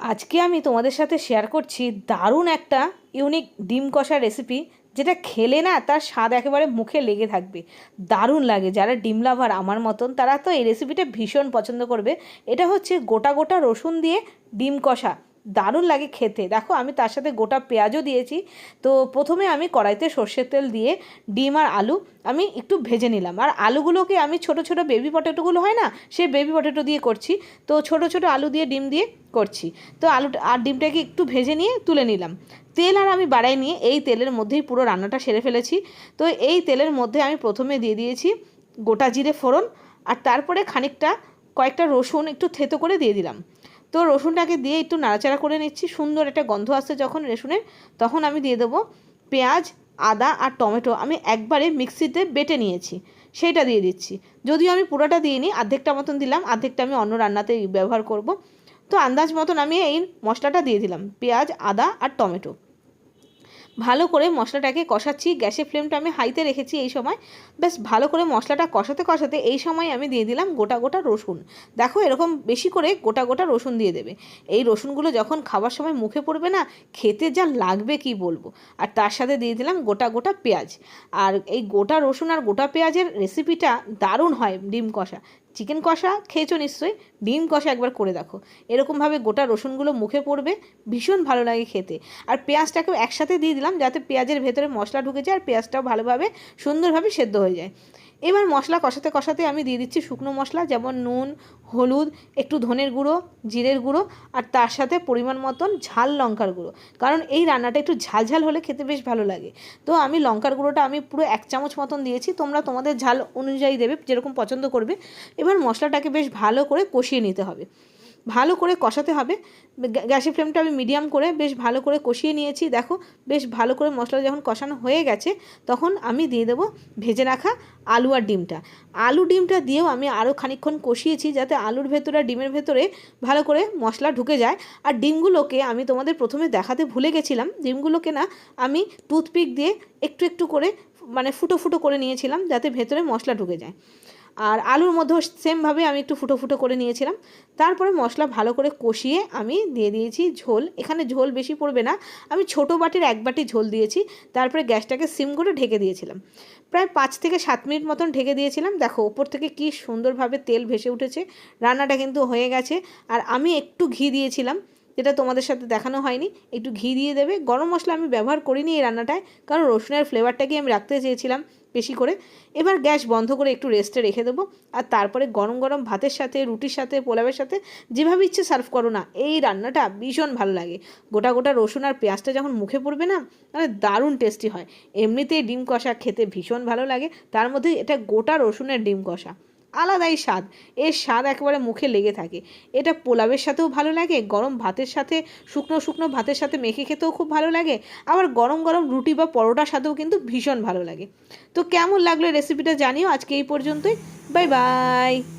আজকে আমি তোমাদের সাথে শেয়ার করছি দারুণ একটা ইউনিক ডিম কষা রেসিপি যেটা খেলে না তার স্বাদ একেবারে মুখে লেগে থাকবে। দারুণ লাগে, যারা ডিম লাভার আমার মতন, তারা তো এই রেসিপিটা ভীষণ পছন্দ করবে। এটা হচ্ছে গোটা গোটা রসুন দিয়ে ডিম কষা। দারুণ লাগে খেতে। দেখো, আমি তার সাথে গোটা পেঁয়াজও দিয়েছি। তো প্রথমে আমি কড়াইতে সর্ষের তেল দিয়ে ডিম আর আলু আমি একটু ভেজে নিলাম। আর আলুগুলোকে আমি ছোট ছোট বেবি পটেটোগুলো হয় না, সে বেবি পটেটো দিয়ে করছি। তো ছোট ছোট আলু দিয়ে ডিম দিয়ে করছি। তো আলুটা, আর ডিমটাকে একটু ভেজে নিয়ে তুলে নিলাম। তেল আর আমি বাড়াই নিয়ে এই তেলের মধ্যেই পুরো রান্নাটা সেরে ফেলেছি। তো এই তেলের মধ্যে আমি প্রথমে দিয়ে দিয়েছি গোটা জিরে ফোড়ন। আর তারপরে খানিকটা, কয়েকটা রসুন একটু থেতো করে দিয়ে দিলাম। তো রসুনটাকে দিয়ে একটু নাড়াচাড়া করে নিচ্ছি। সুন্দর একটা গন্ধ আসছে যখন রসুনের, তখন আমি দিয়ে দেবো পেঁয়াজ, আদা আর টমেটো। আমি একবারে মিক্সিতে বেটে নিয়েছি সেইটা দিয়ে দিচ্ছি। যদিও আমি পুরোটা দিইনি অর্ধেকটা মতন দিলাম অর্ধেকটা আমি অন্য রান্নাতে ব্যবহার করব। তো আন্দাজ মতন আমি এই মশলাটা দিয়ে দিলাম, পেঁয়াজ, আদা আর টমেটো। ভালো করে মশলাটাকে কষাচ্ছি, গ্যাসের ফ্লেমটা আমি হাইতে রেখেছি এই সময়। বেশ ভালো করে মশলাটা কষাতে কষাতে এই সময় আমি দিয়ে দিলাম গোটা গোটা রসুন। দেখো এরকম বেশি করে গোটা গোটা রসুন দিয়ে দেবে। এই রসুনগুলো যখন খাবার সময় মুখে পড়বে না, খেতে যা লাগবে কি বলব? আর তার সাথে দিয়ে দিলাম গোটা গোটা পেঁয়াজ। আর এই গোটা রসুন আর গোটা পেঁয়াজের রেসিপিটা দারুণ হয় ডিম কষা। চিকেন কষা খেয়েছো নিশ্চয়ই? ডিম কষা একবার করে দেখো। এরকমভাবে গোটা রসুনগুলো মুখে পড়বে, ভীষণ ভালো লাগে খেতে। আর পেঁয়াজটাকেও একসাথে দিয়ে দিলাম যাতে পেঁয়াজের ভেতরে মশলা ঢুকে যায় আর পেঁয়াজটাও ভালোভাবে সুন্দরভাবে সেদ্ধ হয়ে যায়। এবার মশলা কষাতে কষাতে আমি দিয়ে দিচ্ছি শুকনো মশলা, যেমন নুন, হলুদ, একটু ধনের গুঁড়ো, জিরের গুঁড়ো, আর তার সাথে পরিমাণ মতন ঝাল লঙ্কার গুঁড়ো। কারণ এই রান্নাটা একটু ঝাল ঝাল হলে খেতে বেশ ভালো লাগে। তো আমি লঙ্কার গুঁড়োটা আমি পুরো এক চামচ মতন দিয়েছি, তোমরা তোমাদের ঝাল অনুযায়ী দেবে, যেরকম পছন্দ করবে। এবার মশলাটাকে বেশ ভালো করে কষিয়ে নিতে হবে। ভালো করে কষাতে হবে। গ্যাসের ফ্লেমটা আমি মিডিয়াম করে বেশ ভালো করে কষিয়ে নিয়েছি। দেখো, বেশ ভালো করে মশলা যখন কষানো হয়ে গেছে, তখন আমি দিয়ে দেবো ভেজে রাখা আলু আর ডিমটা। আলু ডিমটা দিয়েও আমি আরও খানিকক্ষণ কষিয়েছি যাতে আলুর ভেতরে আর ডিমের ভেতরে ভালো করে মশলা ঢুকে যায়। আর ডিমগুলোকে আমি তোমাদের প্রথমে দেখাতে ভুলে গেছিলাম। ডিমগুলোকে না আমি টুথপিক দিয়ে একটু একটু করে মানে ফুটো ফুটো করে নিয়েছিলাম যাতে ভেতরে মশলা ঢুকে যায়। আর আলুর মধ্যেও সেমভাবে আমি একটু ফুটো ফুটো করে নিয়েছিলাম। তারপরে মশলা ভালো করে কষিয়ে আমি দিয়ে দিয়েছি ঝোল। এখানে ঝোল বেশি পড়বে না। আমি ছোটো বাটির এক বাটি ঝোল দিয়েছি। তারপরে গ্যাসটাকে সিম করে ঢেকে দিয়েছিলাম। প্রায় পাঁচ থেকে সাত মিনিট মতন ঢেকে দিয়েছিলাম। দেখো, ওপর থেকে কি সুন্দরভাবে তেল ভেসে উঠেছে। রান্নাটা কিন্তু হয়ে গেছে। আর আমি একটু ঘি দিয়েছিলাম। যেটা তোমাদের সাথে দেখানো হয়নি, একটু ঘি দিয়ে দেবে। গরম মশলা আমি ব্যবহার করিনি এই রান্নাটায়, কারণ রসুনের ফ্লেভারটাকে আমি রাখতে চেয়েছিলাম বেশি করে। এবার গ্যাস বন্ধ করে একটু রেস্টে রেখে দেবো। আর তারপরে গরম গরম ভাতের সাথে, রুটির সাথে পোলাবের সাথে, যেভাবে ইচ্ছে সার্ভ করো না, এই রান্নাটা ভীষণ ভালো লাগে। গোটা গোটা রসুন আর পেঁয়াজটা যখন মুখে পড়বে না মানে দারুণ টেস্টি হয়। এমনিতেই ডিম কষা খেতে ভীষণ ভালো লাগে। তার মধ্যে এটা গোটা রসুনের ডিম কষা। আলাদাই স্বাদ। এর স্বাদ একেবারে মুখে লেগে থাকে। এটা পোলাবের সাথেও ভালো লাগে, গরম ভাতের সাথে, শুকনো শুকনো ভাতের সাথে মেখে খেতেও খুব ভালো লাগে। আবার গরম গরম রুটি বা পরোটার সাথেও কিন্তু ভীষণ ভালো লাগে। তো কেমন লাগল রেসিপিটা জানিও। আজকে এই পর্যন্তই। Bye bye.